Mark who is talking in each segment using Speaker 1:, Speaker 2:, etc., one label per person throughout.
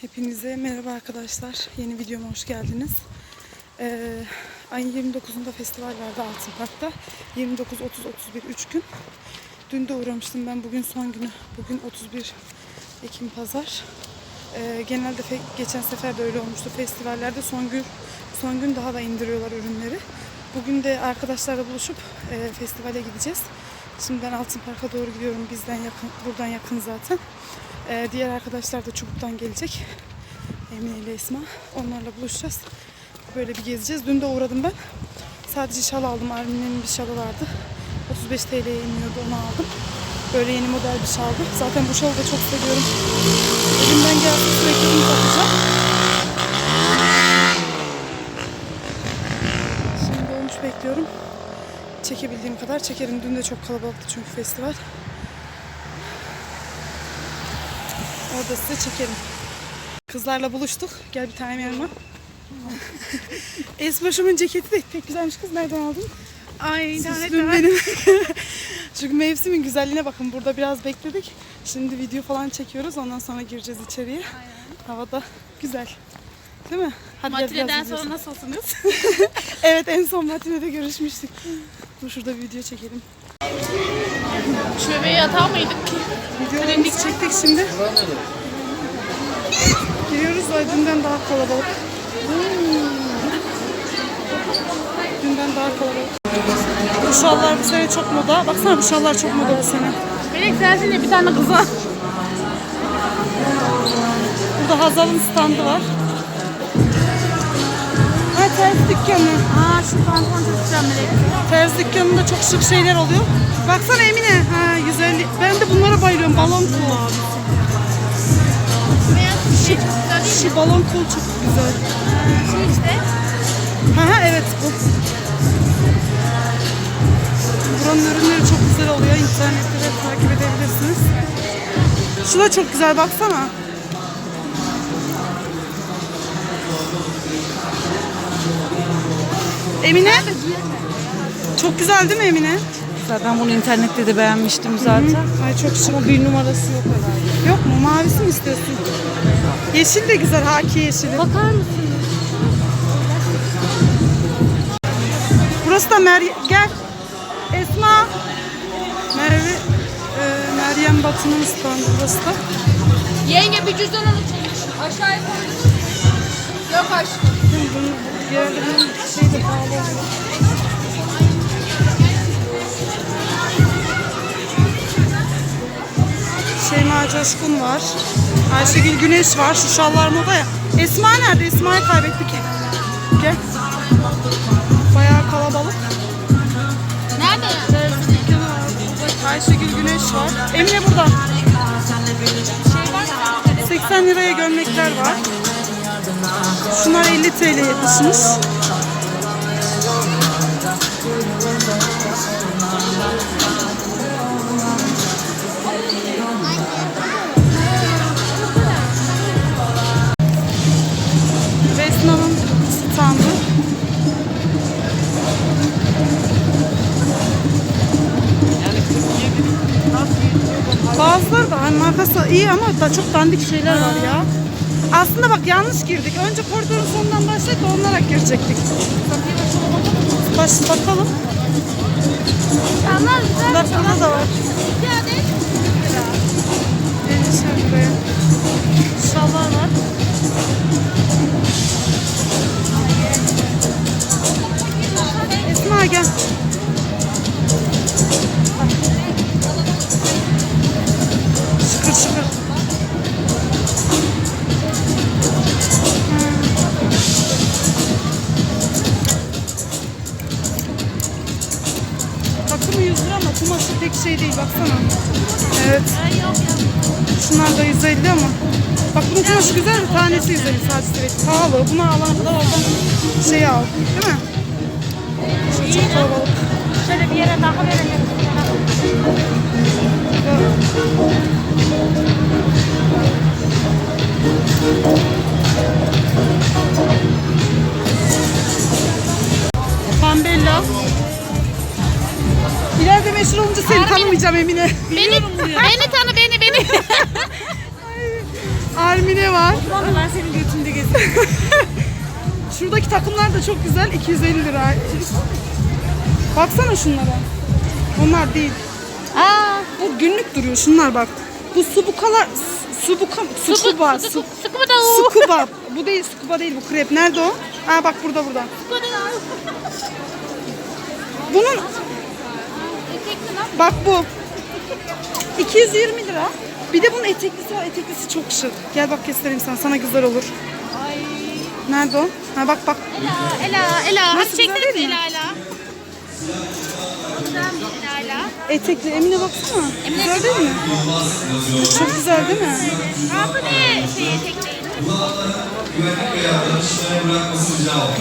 Speaker 1: Hepinize merhaba arkadaşlar. Yeni videoma hoş geldiniz. Ee, ayın 29'unda festival vardı Altın Park'ta. 29, 30, 31 3 gün. Dün de uğramıştım ben. Bugün son günü. Bugün 31 Ekim Pazar. Ee, genelde geçen sefer de öyle olmuştu. Festivallerde son gün son gün daha da indiriyorlar ürünleri. Bugün de arkadaşlarla buluşup e, festivale gideceğiz. Şimdi ben Altın Park'a doğru gidiyorum. Bizden yakın, buradan yakın zaten. Ee, diğer arkadaşlar da Çubuk'tan gelecek. Emine ile Esma. Onlarla buluşacağız. Böyle bir gezeceğiz. Dün de uğradım ben. Sadece şal aldım. Armin'in bir şalı vardı. 35 TL'ye iniyordu. Onu aldım. Böyle yeni model bir şaldı. Zaten bu şalı da çok seviyorum. Elimden geldi sürekli bunu takacağım. Şimdi olmuş bekliyorum. Çekebildiğim kadar çekerim. Dün de çok kalabalıktı çünkü festival. Orada size çekerim. Kızlarla buluştuk. Gel bir tane yanıma. Esbaşımın ceketi de pek güzelmiş kız. Nereden aldın?
Speaker 2: Ay
Speaker 1: Süslüm benim. Çünkü mevsimin güzelliğine bakın. Burada biraz bekledik. Şimdi video falan çekiyoruz. Ondan sonra gireceğiz içeriye. Havada güzel. Değil mi? Hadi biraz
Speaker 2: Matineden sonra nasılsınız?
Speaker 1: Evet en son matinede görüşmüştük. Dur şurada bir video çekelim.
Speaker 2: Şöbeye yatağı mıydık ki?
Speaker 1: Videolarımızı çektik şimdi. Giriyoruz da dünden daha kalabalık. Dünden daha kalabalık. Bu şallar bu sene çok moda. Baksana bu şallar çok moda bu sene.
Speaker 2: Melek sensin bir tane kıza.
Speaker 1: Burada Hazal'ın standı var. Ters dükkanı.
Speaker 2: Aa şu pantolon güzel Melek.
Speaker 1: Ters dükkanında çok şık şeyler oluyor. Baksana Emine. Ha 150. Ben de bunlara bayılıyorum. Balon.
Speaker 2: Beyaz bir şey?
Speaker 1: Şu balon kol çok güzel.
Speaker 2: Şey işte.
Speaker 1: Ha ha evet bu. Buranın ürünleri çok güzel oluyor. İnternette de takip edebilirsiniz. Şu da çok güzel baksana. Emine? Çok güzel değil mi Emine?
Speaker 3: Zaten bunu internette de beğenmiştim zaten.
Speaker 1: Ay çok şık.
Speaker 3: Ama bir numarası yok herhalde.
Speaker 1: Yok mu? Mavisi mi istiyorsun? Yeşil de güzel. Haki yeşili.
Speaker 2: Bakar mısın?
Speaker 1: Burası da Meryem. Gel. Esma. Merve. e, Meryem Batı'nın standı burası da.
Speaker 2: Yenge bir cüzdan unutulmuş. Aşağıya koydun. Yok aşkım.
Speaker 1: Bunun yerlerinin şey de pahalı. Şeyma Coşkun var. Ayşegül Güneş var. Şu şallar moda ya. Esma nerede? Esma'yı kaybettik. Gel. Bayağı kalabalık.
Speaker 2: Nerede ya?
Speaker 1: Ayşegül Güneş var. Emine burada.
Speaker 2: Şey var mı?
Speaker 1: 80 liraya gömlekler var. Şunlar 50 TL yapışmış. Resna'nın standı. Bazıları da hani markası iyi ama da çok dandik şeyler var ya. Aslında bak yanlış girdik. Önce koridorun sonundan başlayıp onlara girecektik. Baş, bakalım. Bak burada da var. Şöyle buraya. Şallar var. Esma gel. Takımı 100 lira ama kumaşı pek şey değil baksana. Evet. Şunlar da 150 ama. Bak bunun kumaşı güzel de tanesi 150 sadece evet. Pahalı. Bunu alana kadar oradan şey al. Değil mi? Çok kalabalık.
Speaker 2: Şöyle bir yere daha verelim.
Speaker 1: Pambella. Tanımayacağım Emine.
Speaker 2: Beni, beni tanı beni beni.
Speaker 1: Armine var.
Speaker 3: Bana ben senin götünde geziyorum.
Speaker 1: Şuradaki takımlar da çok güzel. 250 lira. Baksana şunlara. Onlar değil.
Speaker 2: Aa.
Speaker 1: Bu günlük duruyor. Şunlar bak. Bu subukalar subuka sukuba su,
Speaker 2: o?
Speaker 1: sukuba. Bu değil sukuba değil bu krep. Nerede o? Aa bak burada burada. Bunun bak bu. 220 lira. Bir de bunun eteklisi var. Eteklisi çok şık. Gel bak göstereyim sana. Sana güzel olur. Nerede o? Ha bak bak.
Speaker 2: Ela, Ela, Ela.
Speaker 1: Nasıl,
Speaker 2: Hadi çeksene
Speaker 1: güzel
Speaker 2: bizi? Ela, Ela. Ela, Ela.
Speaker 1: Etekli. Emine baksana. Güzel değil mi? Çok güzel değil mi?
Speaker 2: Ha bu ne şey etekli?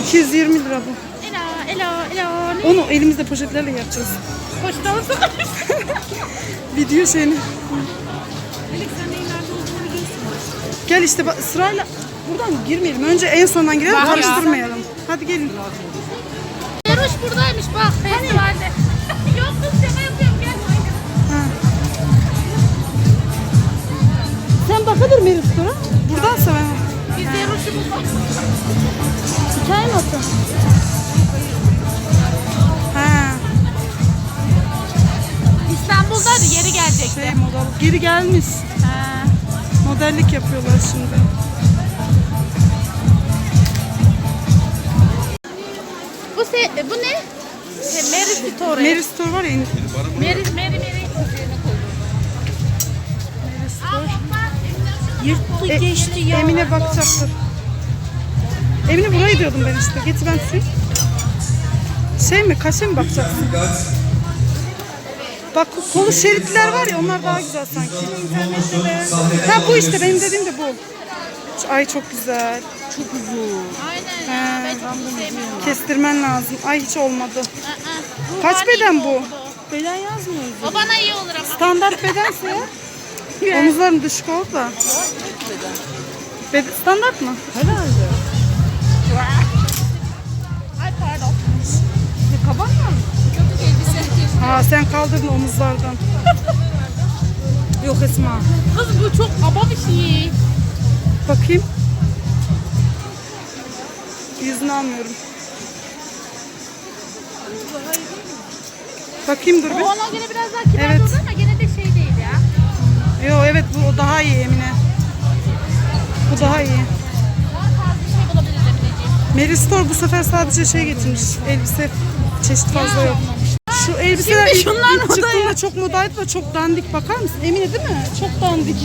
Speaker 1: 220 lira bu.
Speaker 2: Ela, Ela, Ela.
Speaker 1: Onu elimizde poşetlerle yapacağız.
Speaker 2: Hoşta olsun.
Speaker 1: Video şeyini. Gel işte bak- sırayla buradan girmeyelim. Önce en sondan girelim
Speaker 2: Bak ya.
Speaker 1: karıştırmayalım. Hadi gelin.
Speaker 2: Yarış buradaymış bak festivalde. Yok kız şaka yapıyorum gel.
Speaker 1: Sen bakılır mı Rüstura? Buradansa ben.
Speaker 2: Biz de yarışı bulduk.
Speaker 1: Hikaye mi attın?
Speaker 2: Geri
Speaker 1: gelmiş.
Speaker 2: Ha.
Speaker 1: Modellik yapıyorlar şimdi.
Speaker 2: Bu se bu ne? Şey, Mary Story.
Speaker 1: Mary Store var ya.
Speaker 2: Mary, Mary, Mary.
Speaker 3: Yırttı
Speaker 1: E,
Speaker 3: geçti ya.
Speaker 1: Emine bakacaktır. Emine burayı diyordum ben işte. Getir ben sileyim. Şey mi? Kaşe mi bakacaksın? Bak kolu şeritler var ya onlar daha güzel sanki. Ha bu işte benim dediğim de bu. Ay çok güzel.
Speaker 3: Çok uzun.
Speaker 2: Aynen ya. Ben çok sevmiyorum.
Speaker 1: Kestirmen lazım. Ay hiç olmadı.
Speaker 2: Aa,
Speaker 1: Kaç
Speaker 2: bana
Speaker 1: beden bu?
Speaker 2: oldu.
Speaker 3: Beden yazmıyoruz.
Speaker 2: O bana iyi olur ama.
Speaker 1: Standart bedense ya. Omuzların düşük oldu da. Bed- standart mı?
Speaker 3: Herhalde.
Speaker 1: Ha sen kaldırdın omuzlardan.
Speaker 3: Yok Esma.
Speaker 2: Kız bu çok kaba bir şey.
Speaker 1: Bakayım. Yüzünü almıyorum. Bakayım dur
Speaker 2: O
Speaker 1: bir.
Speaker 2: ona göre biraz daha kibar
Speaker 1: Evet.
Speaker 2: oldu ama gene de şey değil ya.
Speaker 1: Yo evet bu daha iyi Emine. Bu daha iyi.
Speaker 2: Şey
Speaker 1: Store bu sefer sadece şey getirmiş. Elbise çeşit fazla yok. Şu elbiseler
Speaker 2: Şimdi
Speaker 1: ilk,
Speaker 2: şunlar
Speaker 1: ilk
Speaker 2: modaya.
Speaker 1: çıktığında çok modaydı da çok dandik. Bakar mısın? Emine değil mi? Çok dandik.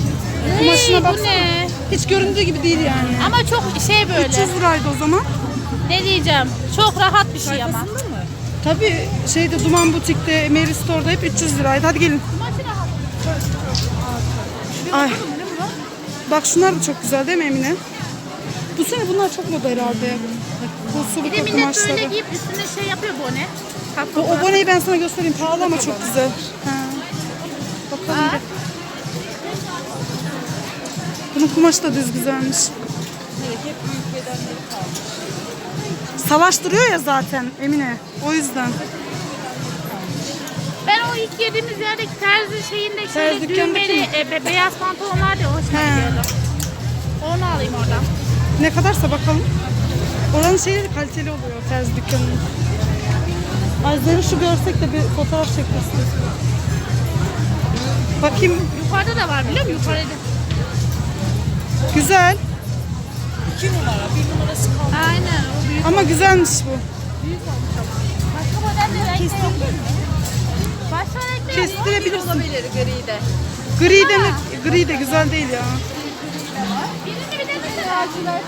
Speaker 1: Kumaşına
Speaker 2: bu
Speaker 1: baksana.
Speaker 2: ne?
Speaker 1: Hiç göründüğü gibi değil yani.
Speaker 2: Ama çok şey böyle.
Speaker 1: 300 liraydı o zaman.
Speaker 2: Ne diyeceğim? Çok rahat bir şey ama.
Speaker 3: Mı?
Speaker 1: Tabii şeyde Duman Butik'te, Mary Store'da hep 300 liraydı. Hadi gelin.
Speaker 2: Kumaşı rahat.
Speaker 1: Ay. Bak şunlar da çok güzel değil mi Emine? Bu sene bunlar çok moda herhalde. Bu
Speaker 2: Bir de
Speaker 1: suluk
Speaker 2: millet böyle giyip üstüne şey yapıyor bone.
Speaker 1: Bu o boneyi ben sana göstereyim. Pahalı ama çok güzel. Ha. Bakalım bir. Bunun kumaşı da düz güzelmiş. Savaş duruyor ya zaten Emine. O yüzden.
Speaker 2: Ben o ilk yediğimiz yerdeki terzi şeyinde
Speaker 1: Terzi
Speaker 2: şöyle
Speaker 1: dükkandaki
Speaker 2: düğmeli
Speaker 1: mi?
Speaker 2: e, be- beyaz pantolon vardı ya hoşuma
Speaker 1: He.
Speaker 2: gidiyordu. Onu alayım oradan.
Speaker 1: Ne kadarsa bakalım. Oranın şeyleri kaliteli oluyor terzi dükkanının. Ay Zeruş'u görsek de bir fotoğraf istiyorum. Bakayım.
Speaker 2: Yukarıda da var biliyor musun? Yukarıda.
Speaker 1: Güzel.
Speaker 3: İki numara, bir numarası kaldı.
Speaker 2: Aynen o büyük.
Speaker 1: Ama güzelmiş bu.
Speaker 2: Başka model de kestirebilir mi? Başka renkler
Speaker 1: Kestirebilirsin.
Speaker 2: olabilir gri de.
Speaker 1: Gri de mi? Gri de güzel değil ya.
Speaker 2: Birini bir denesene.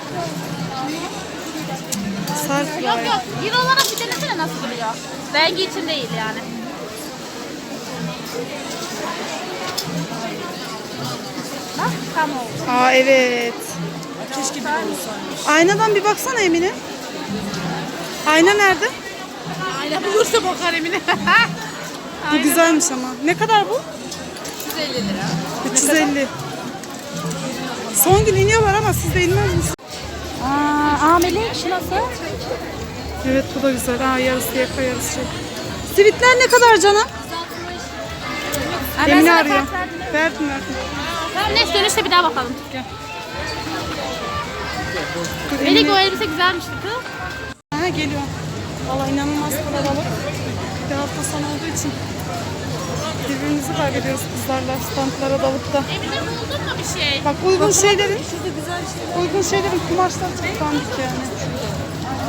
Speaker 1: Sarp
Speaker 2: Yok
Speaker 1: var.
Speaker 2: yok. Bir olarak bir denesene nasıl duruyor. Rengi için değil yani. Bak tam oldu.
Speaker 1: Aa evet.
Speaker 3: Keşke bir olsaymış.
Speaker 1: Aynadan bir baksana Emine. Ayna nerede?
Speaker 2: Aynen bulursa bakar Emine.
Speaker 1: Bu güzelmiş ama. Ne kadar bu?
Speaker 2: 150 lira.
Speaker 1: 350. Son gün iniyorlar ama siz de inmez misiniz?
Speaker 2: Aa, ameli şu nasıl?
Speaker 1: Evet bu da güzel. Aa yarısı yaka yarısı şey. Sivitler ne kadar canım?
Speaker 2: Ben
Speaker 1: Emine
Speaker 2: sana
Speaker 1: arıyor.
Speaker 2: kart verdim.
Speaker 1: Verdim verdim.
Speaker 2: Tamam neyse dönüşte bir daha bakalım.
Speaker 1: Gel.
Speaker 2: Melek o elbise güzelmişti kız.
Speaker 1: Ha geliyor. Valla inanılmaz kalabalık. Bir de hafta sonu olduğu için birbirimizi kaybediyoruz kızlarla standlara dalıp da.
Speaker 2: Emine buldun mu bir şey?
Speaker 1: Bak uygun şeylerin,
Speaker 3: Şurada güzel şeyler.
Speaker 1: uygun şeylerin kumaşları çok dandik yani.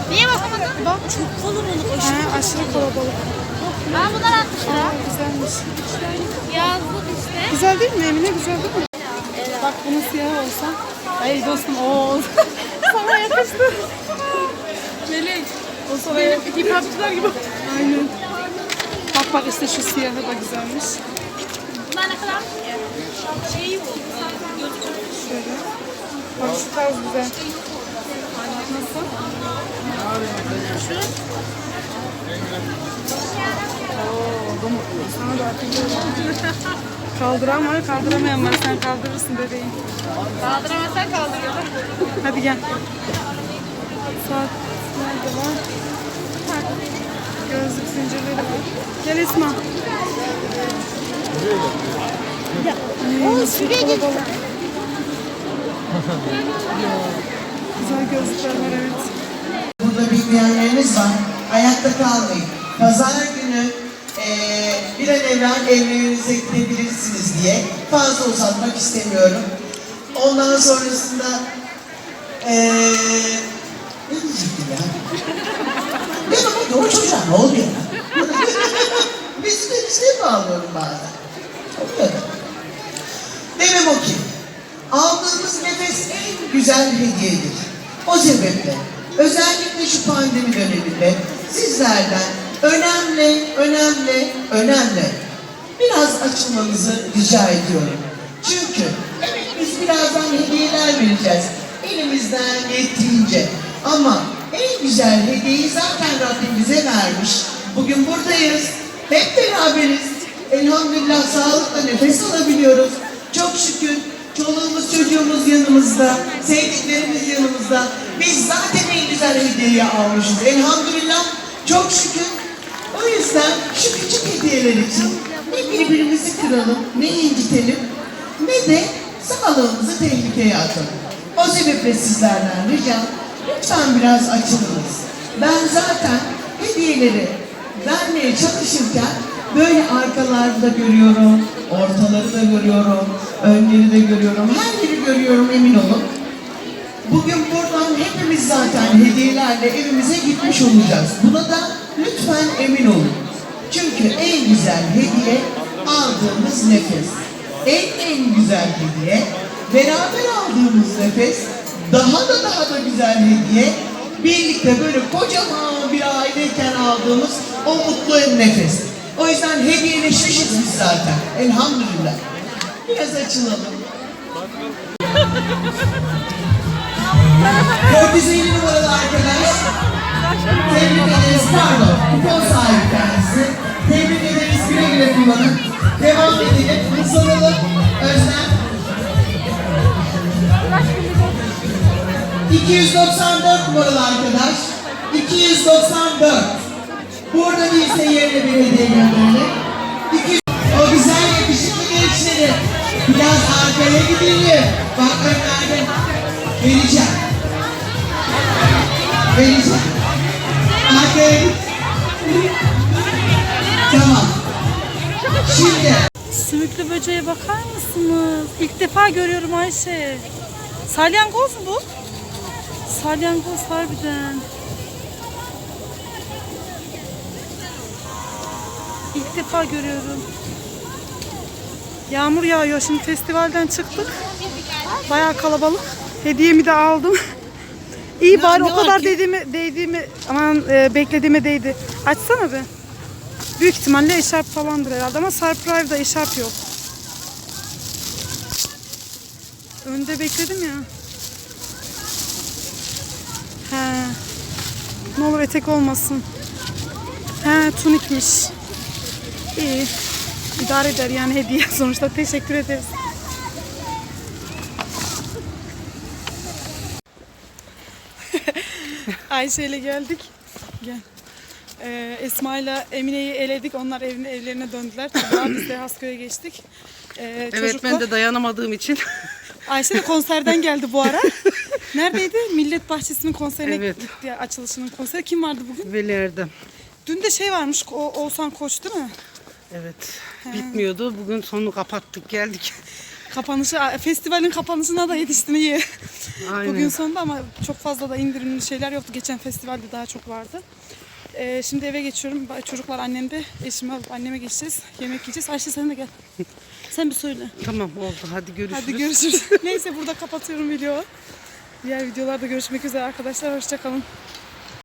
Speaker 2: Niye bakamadın?
Speaker 1: Bak
Speaker 3: Çok kalabalık aşırı.
Speaker 1: ha, aşırı kalabalık.
Speaker 2: Ben bunlar 60 lira.
Speaker 1: Aa, güzelmiş.
Speaker 2: Yazlık işte.
Speaker 1: Güzel değil mi Emine? Güzel değil mi? Bak bunun siyahı olsa. Ay dostum o sana yakıştı. Melek. O sana yakıştı. Hip hopçular gibi. Aynen. Bak bak işte şu siyahı da güzelmiş.
Speaker 2: Bunlar ne kadar?
Speaker 3: Şeyi buldum.
Speaker 1: Bak şu tarz güzel. Nasıl?
Speaker 2: Şu.
Speaker 1: Sana da atayım. Kaldıran var, kaldıramayan var. Sen kaldırırsın bebeğim.
Speaker 2: Kaldıramazsan kaldırıyorum.
Speaker 1: Hadi gel. Saat nerede var? Ha. Gözlük zincirleri var. Gel Esma.
Speaker 2: Oo şuraya git.
Speaker 1: Güzel gözlükler var evet.
Speaker 4: Burada bilmeyenleriniz var. Ayakta kalmayın. Pazar günü eee bir an evvel evlerinize gidebilirsiniz diye fazla uzatmak istemiyorum. Ondan sonrasında eee ne diyecektim ya? Ben ama o çocuğa ne oluyor? Biz de size bağlıyorum bazen. Oluyor da. Demem o ki, aldığımız nefes en güzel hediyedir. O sebeple özellikle şu pandemi döneminde sizlerden önemli, önemli, önemli biraz açılmanızı rica ediyorum. Çünkü evet biz birazdan hediyeler vereceğiz. Elimizden yettiğince. Ama en güzel hediyeyi zaten Rabbim bize vermiş. Bugün buradayız. Hep beraberiz. Elhamdülillah sağlıkla nefes alabiliyoruz. Çok şükür çoluğumuz çocuğumuz yanımızda, sevdiklerimiz yanımızda. Biz zaten en güzel hediyeyi almışız. Elhamdülillah çok şükür. O yüzden şu küçük hediyeler için ne birbirimizi kıralım, ne incitelim, ne de sağlığımızı tehlikeye atalım. O sebeple sizlerden ricam lütfen biraz açılınız. Ben zaten hediyeleri vermeye çalışırken böyle arkalarda görüyorum, ortaları da görüyorum, önleri de görüyorum, her yeri görüyorum emin olun. Bugün buradan hepimiz zaten hediyelerle evimize gitmiş olacağız. Buna da lütfen emin olun. Çünkü en güzel hediye aldığımız nefes. En en güzel hediye beraber aldığımız nefes. Daha da daha da güzel hediye birlikte böyle kocaman bir aileyken aldığımız o mutlu nefes. O yüzden hediyeleşmişiz biz zaten. Elhamdülillah. Biraz açılalım. 450 numaralı arkadaş. Tebrik ederiz. Pardon. Kupon sahibi kendisi. Tebrik ederiz. Güle güle kullanın. Devam edelim. Uzanalım. Özlem. 294 numaralı arkadaş. 294. Burada değilse yerine bir
Speaker 1: defa görüyorum Ayşe. Salyangoz mu bu? Salyangoz harbiden. İlk defa görüyorum. Yağmur yağıyor. Şimdi festivalden çıktık. Bayağı kalabalık. Hediyemi de aldım. İyi
Speaker 3: Ne-
Speaker 1: bari
Speaker 3: ne
Speaker 1: o kadar
Speaker 3: ki?
Speaker 1: dediğimi, değdiğimi, aman e, beklediğime değdi. Açsana be. Büyük ihtimalle eşarp falandır herhalde ama Surprive'da eşarp yok. Önde bekledim ya. He. Ne olur etek olmasın. He tunikmiş. İyi. İdare eder yani hediye sonuçta. Teşekkür ederiz. Ayşe ile geldik. Gel. Ee, Esma ile Emine'yi eledik. Onlar evine, evlerine döndüler. Tabii biz de Hasköy'e geçtik. Ee,
Speaker 5: Evet
Speaker 1: çocuklar-
Speaker 5: ben de dayanamadığım için
Speaker 1: Ayşe de konserden geldi bu ara. Neredeydi? Millet Bahçesi'nin konserine
Speaker 3: Evet.
Speaker 1: gitti açılışının konseri. Kim vardı bugün?
Speaker 3: Veli Erdem.
Speaker 1: Dün de şey varmış o, Oğuzhan Koç değil mi?
Speaker 3: Evet. Bitmiyordu. Bugün sonunu kapattık geldik.
Speaker 1: Kapanışı, festivalin kapanışına da yetiştin iyi.
Speaker 3: Aynen.
Speaker 1: Bugün sonunda ama çok fazla da indirimli şeyler yoktu. Geçen festivalde daha çok vardı. Ee, şimdi eve geçiyorum. Çocuklar annemde. Eşimi alıp anneme geçeceğiz. Yemek yiyeceğiz. Ayşe sen de gel. Sen bir söyle.
Speaker 3: Tamam oldu. Hadi görüşürüz.
Speaker 1: Hadi görüşürüz. Neyse burada kapatıyorum videoyu. Diğer videolarda görüşmek üzere arkadaşlar. Hoşçakalın.